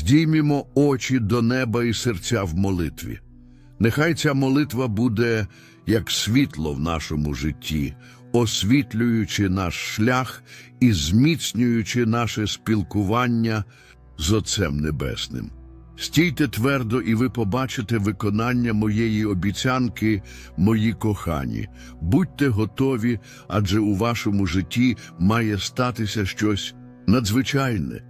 Здіймімо очі до неба і серця в молитві. Нехай ця молитва буде як світло в нашому житті, освітлюючи наш шлях і зміцнюючи наше спілкування з Отцем Небесним. Стійте твердо, і ви побачите виконання моєї обіцянки, мої кохані. Будьте готові, адже у вашому житті має статися щось надзвичайне.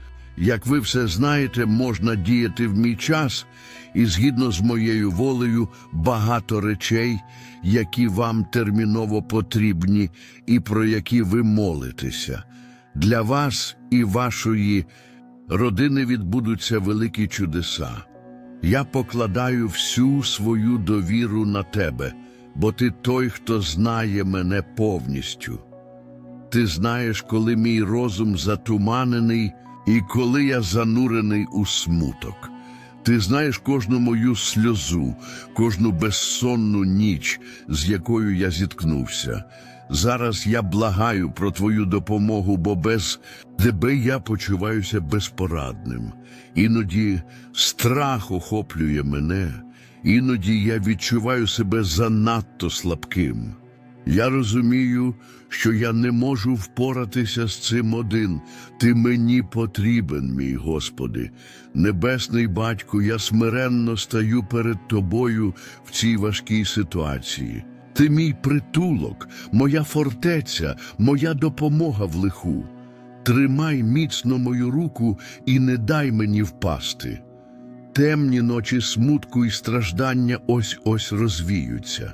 Як ви все знаєте, можна діяти в мій час, і згідно з моєю волею багато речей, які вам терміново потрібні і про які ви молитеся. Для вас і вашої родини відбудуться великі чудеса. Я покладаю всю свою довіру на тебе, бо ти той, хто знає мене повністю. Ти знаєш, коли мій розум затуманений і коли я занурений у смуток. Ти знаєш кожну мою сльозу, кожну безсонну ніч, з якою я зіткнувся. Зараз я благаю про твою допомогу, бо без тебе я почуваюся безпорадним. Іноді страх охоплює мене, іноді я відчуваю себе занадто слабким. Я розумію, що я не можу впоратися з цим один. Ти мені потрібен, мій Господи. Небесний батько, я смиренно стаю перед тобою в цій важкій ситуації. Ти мій притулок, моя фортеця, моя допомога в лиху. Тримай міцно мою руку і не дай мені впасти. Темні ночі смутку і страждання ось ось розвіються.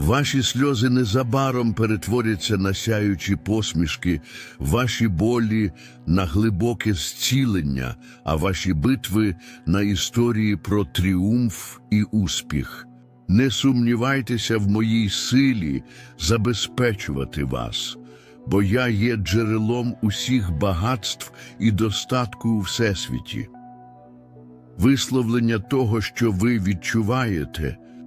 Ваші сльози незабаром перетворяться на сяючі посмішки, ваші болі на глибоке зцілення, а ваші битви на історії про тріумф і успіх. Не сумнівайтеся в моїй силі забезпечувати вас, бо я є джерелом усіх багатств і достатку у всесвіті. Висловлення того, що ви відчуваєте,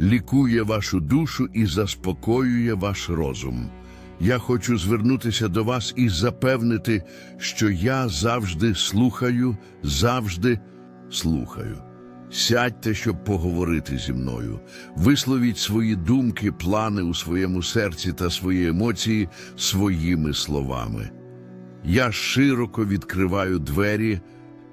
лікує вашу душу і заспокоює ваш розум. Я хочу звернутися до вас і запевнити, що я завжди слухаю, завжди слухаю. Сядьте, щоб поговорити зі мною. Висловіть свої думки, плани у своєму серці та свої емоції своїми словами. Я широко відкриваю двері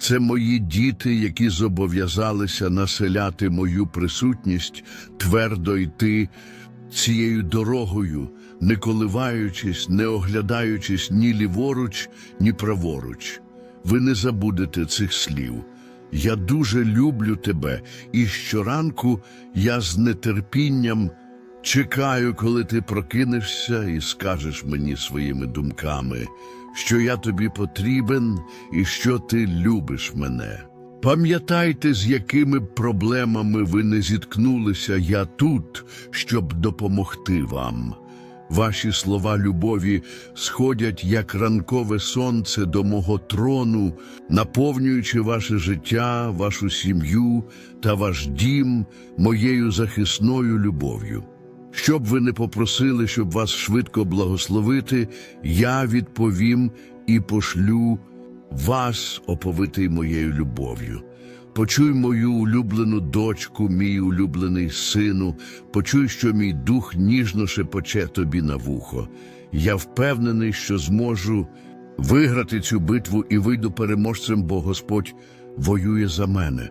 Це мої діти, які зобов'язалися населяти мою присутність, твердо йти цією дорогою, не коливаючись, не оглядаючись ні ліворуч, ні праворуч. Ви не забудете цих слів. Я дуже люблю тебе, і щоранку я з нетерпінням чекаю, коли ти прокинешся і скажеш мені своїми думками, що я тобі потрібен і що ти любиш мене. Пам'ятайте, з якими проблемами ви не зіткнулися, я тут, щоб допомогти вам. Ваші слова любові сходять, як ранкове сонце до мого трону, наповнюючи ваше життя, вашу сім'ю та ваш дім моєю захисною любов'ю. Щоб ви не попросили, щоб вас швидко благословити, я відповім і пошлю вас, оповитий моєю любов'ю. Почуй мою улюблену дочку, мій улюблений сину, почуй, що мій дух ніжно шепоче тобі на вухо. Я впевнений, що зможу виграти цю битву і вийду переможцем, бо Господь воює за мене.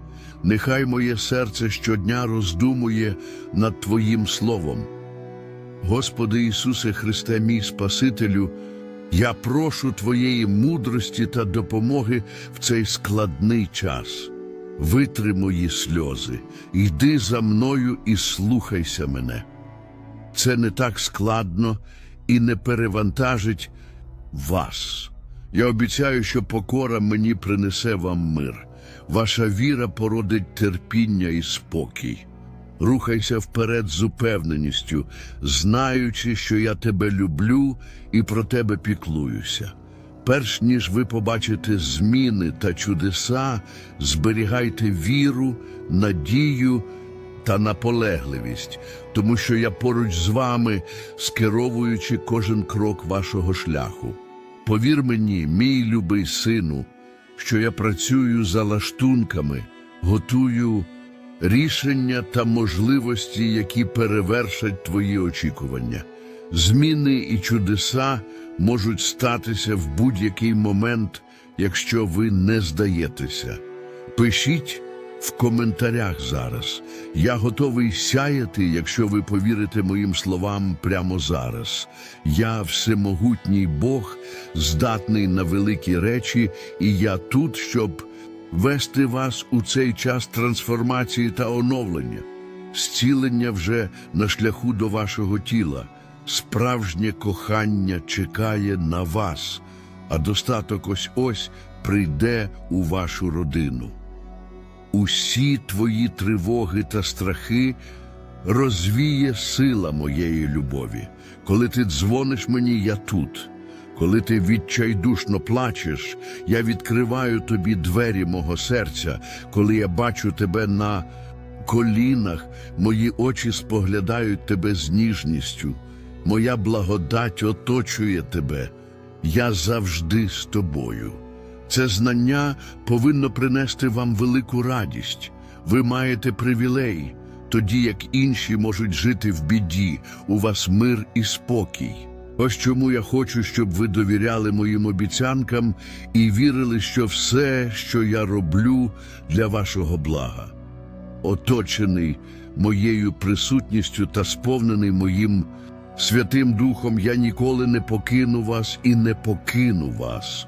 Нехай моє серце щодня роздумує над Твоїм Словом. Господи Ісусе Христе, мій Спасителю, я прошу Твоєї мудрості та допомоги в цей складний час. Витри мої сльози, йди за мною і слухайся мене. Це не так складно і не перевантажить вас. Я обіцяю, що покора мені принесе вам мир. Ваша віра породить терпіння і спокій. Рухайся вперед з упевненістю, знаючи, що я тебе люблю і про тебе піклуюся. Перш ніж ви побачите зміни та чудеса, зберігайте віру, надію та наполегливість, тому що я поруч з вами, скеровуючи кожен крок вашого шляху. Повір мені, мій любий сину, що я працюю за лаштунками, готую рішення та можливості, які перевершать твої очікування. Зміни і чудеса можуть статися в будь-який момент, якщо ви не здаєтеся. Пишіть в коментарях зараз. Я готовий сяяти, якщо ви повірите моїм словам прямо зараз. Я всемогутній Бог, здатний на великі речі, і я тут, щоб вести вас у цей час трансформації та оновлення. Зцілення вже на шляху до вашого тіла. Справжнє кохання чекає на вас, а достаток ось ось прийде у вашу родину. Усі твої тривоги та страхи розвіє сила моєї любові. Коли ти дзвониш мені, я тут. Коли ти відчайдушно плачеш, я відкриваю тобі двері мого серця, коли я бачу тебе на колінах, мої очі споглядають тебе з ніжністю. Моя благодать оточує тебе. Я завжди з тобою. Це знання повинно принести вам велику радість. Ви маєте привілей, тоді як інші можуть жити в біді, у вас мир і спокій. Ось чому я хочу, щоб ви довіряли моїм обіцянкам і вірили, що все, що я роблю для вашого блага, оточений моєю присутністю та сповнений моїм Святим Духом я ніколи не покину вас і не покину вас.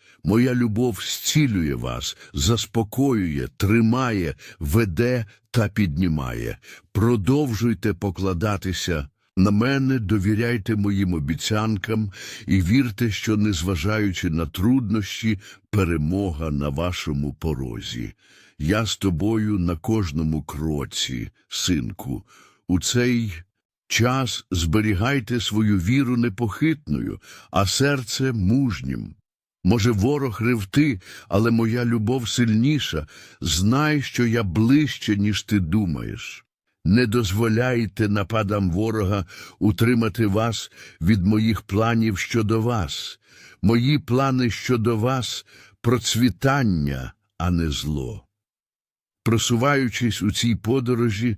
Моя любов зцілює вас, заспокоює, тримає, веде та піднімає. Продовжуйте покладатися на мене, довіряйте моїм обіцянкам і вірте, що, незважаючи на труднощі, перемога на вашому порозі. Я з тобою на кожному кроці, синку. У цей час зберігайте свою віру непохитною, а серце мужнім. Може, ворог ревти, але моя любов сильніша. Знай, що я ближче, ніж ти думаєш. Не дозволяйте нападам ворога утримати вас від моїх планів щодо вас. Мої плани щодо вас процвітання, а не зло. Просуваючись у цій подорожі,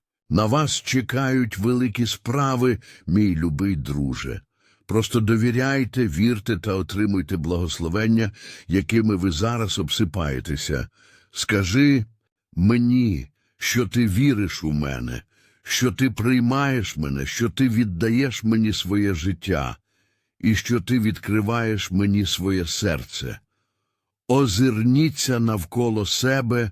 На вас чекають великі справи, мій любий друже. Просто довіряйте, вірте та отримуйте благословення, якими ви зараз обсипаєтеся. Скажи мені, що ти віриш у мене, що ти приймаєш мене, що ти віддаєш мені своє життя, і що ти відкриваєш мені своє серце. Озирніться навколо себе,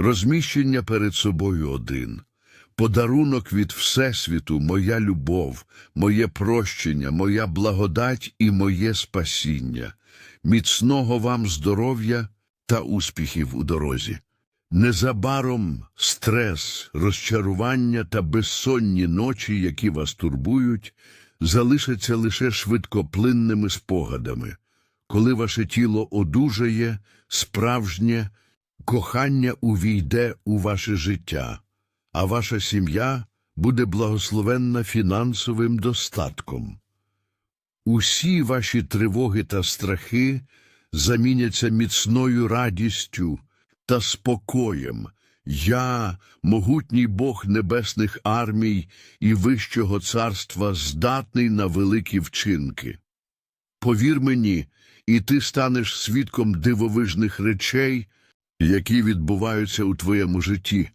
Розміщення перед собою один. Подарунок від Всесвіту, моя любов, моє прощення, моя благодать і моє спасіння. Міцного вам здоров'я та успіхів у дорозі. Незабаром стрес, розчарування та безсонні ночі, які вас турбують, залишаться лише швидкоплинними спогадами. Коли ваше тіло одужає, справжнє кохання увійде у ваше життя, а ваша сім'я буде благословенна фінансовим достатком. Усі ваші тривоги та страхи заміняться міцною радістю та спокоєм. Я, могутній Бог небесних армій і Вищого царства, здатний на великі вчинки. Повір мені, і ти станеш свідком дивовижних речей, які відбуваються у твоєму житті.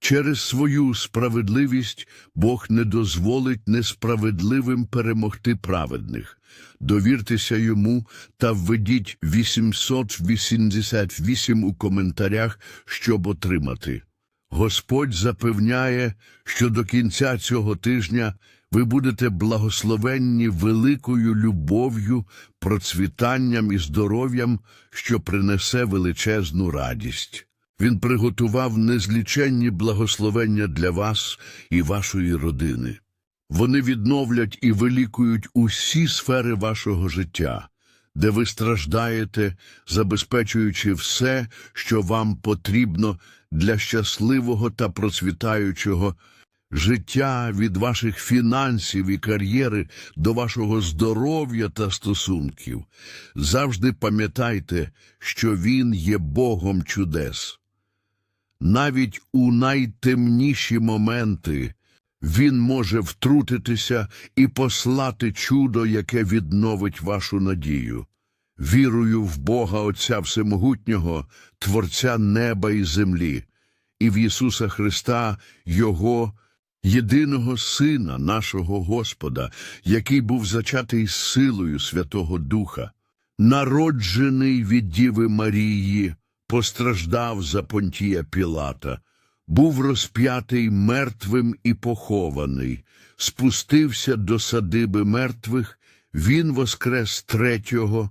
Через свою справедливість Бог не дозволить несправедливим перемогти праведних. Довіртеся йому та введіть 888 у коментарях, щоб отримати. Господь запевняє, що до кінця цього тижня ви будете благословенні великою любов'ю, процвітанням і здоров'ям, що принесе величезну радість. Він приготував незліченні благословення для вас і вашої родини. Вони відновлять і вилікують усі сфери вашого життя, де ви страждаєте, забезпечуючи все, що вам потрібно для щасливого та процвітаючого життя від ваших фінансів і кар'єри до вашого здоров'я та стосунків. Завжди пам'ятайте, що Він є Богом чудес. Навіть у найтемніші моменти Він може втрутитися і послати чудо, яке відновить вашу надію. Вірую в Бога Отця Всемогутнього, Творця неба і землі, і в Ісуса Христа, Його єдиного Сина, нашого Господа, який був зачатий силою Святого Духа, народжений від Діви Марії, постраждав за Понтія Пілата, був розп'ятий мертвим і похований, спустився до садиби мертвих, він воскрес третього,